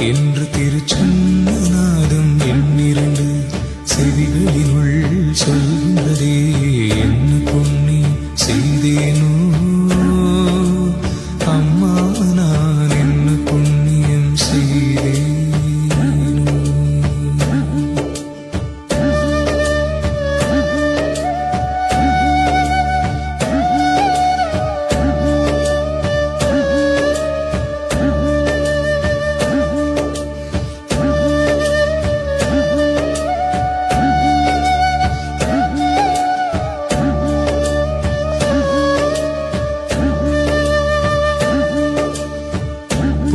என்று திருச்சன்னநாதம் எண்ணிரண்டு செவிகளில் உள் என்ன பொன்னி செய்தேனோ